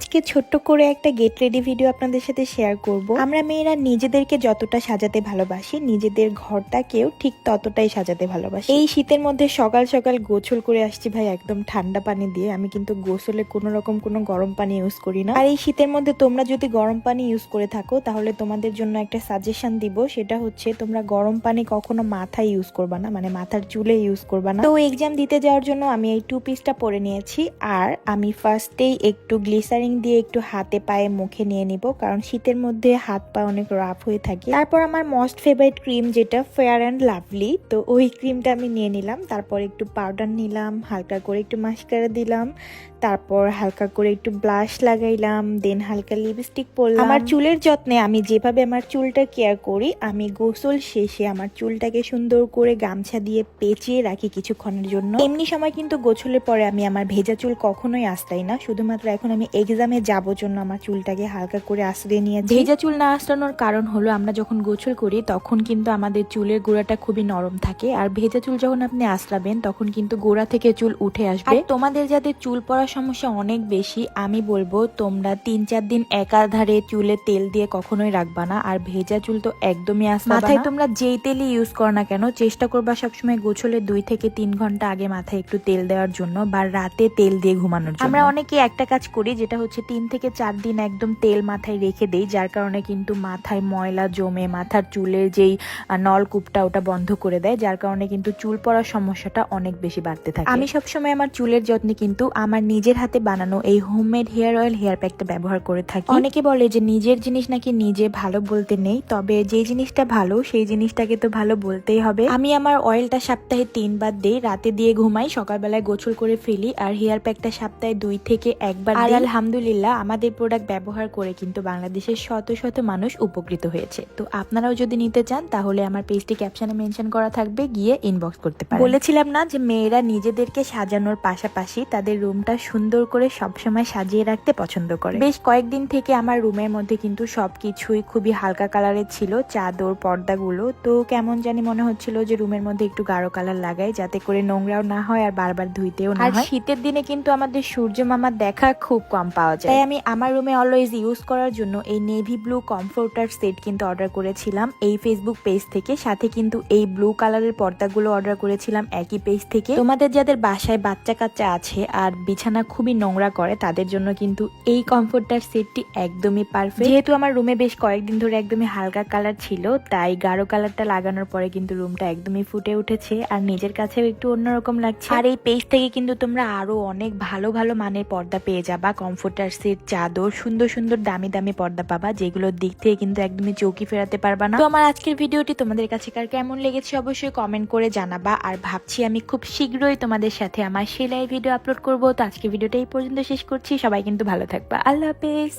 আজকে ছোট্ট করে একটা গেট রেডি ভিডিও আপনাদের সাথে শেয়ার করব। আমরা মেয়েরা নিজেদেরকে যতটা সাজাতে ভালোবাসি, নিজেদের ঘরটাকেও ঠিক ততটাই সাজাতে ভালোবাসি। এই শীতের মধ্যে সকাল সকাল গোসল করে আসছি ভাই, একদম ঠান্ডা পানি দিয়ে। আমি কিন্তু গোসলে কোনো রকম কোনো গরম পানি ইউজ করি না। আর এই শীতের মধ্যে তোমরা যদি গরম পানি ইউজ করে থাকো, তাহলে তোমাদের জন্য একটা সাজেশন দিব। সেটা হচ্ছে, তোমরা গরম পানি কখনো মাথায় ইউজ করবা না মানে মাথার চুলে ইউজ করবা না। তো এক্সাম দিতে যাওয়ার জন্য আমি এই টু পিসটা পরে নিয়েছি। আর আমি ফার্স্টেই একটু গ্লিসারিং দিয়ে একটু হাতে পায়ে মুখে নিয়ে নিব, কারণ শীতের মধ্যে হাত পা অনেক রাফ হয়ে থাকে। তারপর আমার মস্ট ফেভারিট ক্রিম যেটা ফেয়ার অ্যান্ড লাভলি তো ওই ক্রিমটা আমি নিয়ে নিলাম। তারপর একটু পাউডার নিলাম, হালকা করে একটু মাস্কারা দিলাম। তারপর হালকা করে একটু ব্লাশ লাগাইলাম দেন হালকা লিপস্টিক পরলাম। আমার চুলের যত্নে আমি যেভাবে আমার চুলটা কেয়ার করি আমি গোসল শেষে আমার চুলটাকে সুন্দর করে গামছা দিয়ে পেঁচিয়ে রাখি কিছুক্ষণের জন্য। এমনি সময় কিন্তু গোসলের পরে আমি আমার ভেজা চুল কখনোই আসতাই না শুধুমাত্র এখন আমি এক্সামে যাব জন্য আমার চুলটাকে হালকা করে আশ্রয় নিয়ে ভেজা চুল না আশ্রানোর কারণ হলো আমরা যখন গোসল করি তখন কিন্তু আমাদের চুলের গোড়াটা খুবই নরম থাকে আর ভেজা চুল যখন আপনি আশ্রাবেন তখন কিন্তু গোড়া থেকে চুল উঠে আসবে। তোমাদের যাদের চুল পড়ার সমস্যা অনেক বেশি। আমি বলব তোমরা তিন চার দিন একাধারে চুলে তেল দিয়ে কখনোই রাখবা না। আর ভেজা চুল তো একদমই আসবে মাথায় তোমরা যেই তেলই ইউজ করো না কেন চেষ্টা করবা সবসময় গোছলের দুই থেকে তিন ঘণ্টা আগে মাথায় একটু তেল দেওয়ার জন্য বা রাতে তেল দিয়ে ঘুমানোর জন্য। আমরা অনেকে একটা কাজ করি যেটা হচ্ছে তিন থেকে চার দিন একদম তেল মাথায় রেখে দেই যার কারণে কিন্তু মাথায় ময়লা জমে মাথার চুলের যেই নলকূপটা ওটা বন্ধ করে দেয় যার কারণে কিন্তু চুল পড়ার সমস্যাটা অনেক বেশি বাড়তে থাকে। আমি সবসময় আমার চুলের যত্নে কিন্তু আমার নিজের হাতে বানানো এই হোমমেড হেয়ার অয়েল হেয়ার প্যাকটা ব্যবহার করে থাকি। অনেকে বলে যে নিজের জিনিস নাকি নিজে ভালো বলতে নেই তবে যে জিনিসটা ভালো সেই জিনিসটাকে তো ভালো বলতেই হবে। আমি আমার অয়েলটা সপ্তাহে তিনবার দেই রাতে দিয়ে ঘুমাই সকালবেলায় গোছল করে ফেলি আর হেয়ার প্যাকটা সপ্তাহে দুই থেকে একবার আর আলহামদুলিল্লাহ আমাদের প্রোডাক্ট ব্যবহার করে কিন্তু বাংলাদেশের শত শত মানুষ উপকৃত হয়েছে। তো আপনারাও যদি নিতে চান তাহলে আমার পেজটি ক্যাপশনে মেনশন করা থাকবে গিয়ে ইনবক্স করতে পারেন। বলেছিলাম না যে মেয়েরা নিজেদেরকে সাজানোর পাশাপাশি তাদের রুমটা সুন্দর করে সবসময় সাজিয়ে রাখতে পছন্দ করে। বেশ কয়েকদিন থেকে আমার রুমের মধ্যে কিন্তু সবকিছুই খুবই হালকা কালারের ছিল চাদর পর্দাগুলো। তো কেমন জানি মনে হচ্ছিল যে রুমের মধ্যে একটু গাঢ় কালার লাগাই যাতে করে নোংরাও না হয় আর বারবার ধুইতেও না হয়। শীতের দিনে কিন্তু আমাদের সূর্য মামার দেখা খুব কম পাওয়া যায়। তাই আমি আমার রুমে অলওয়েজ ইউজ করার জন্য এই নেভি ব্লু কমফোর্টার সেট কিন্তু অর্ডার করেছিলাম। এই ফেসবুক পেজ থেকে সাথে কিন্তু এই ব্লু কালারের পর্দাগুলো অর্ডার করেছিলাম একই পেজ থেকে। তোমাদের যাদের বাসায় বাচ্চা কাচ্চা আছে আর বিছানা খুবই নোংরা করে, তাদের জন্য কিন্তু এই কমফোর্টার সেটটি একদমই পারফেক্ট যেহেতু আমার রুমে বেশ কয়েকদিন ধরে একদমই হালকা কালার ছিল, তাই গাঢ় কালারটা লাগানোর পরে কিন্তু রুমটা একদমই ফুটে উঠেছে। আর নিজের কাছেও একটু অন্যরকম লাগছে। আর এই পেজ থেকে কিন্তু তোমরা আরও অনেক ভালো ভালো মানের পর্দা পেয়ে যাবা। কমফোর্টার সেট চাদর, সুন্দর সুন্দর, দামি দামি পর্দা পাবা, যেগুলোর দিক থেকে কিন্তু একদমই চৌকি ফেরাতে পারবা না। তো আমার আজকের ভিডিওটি তোমাদের কাছে কার কেমন লেগেছে অবশ্যই কমেন্ট করে জানাবা। আর ভাবছি আমি খুব শীঘ্রই তোমাদের সাথে আমার সেলাই ভিডিও আপলোড করব। তো ভিডিওটা এই পর্যন্ত শেষ করছি। সবাই কিন্তু ভালো থাকবা। আল্লাহ হাফেজ।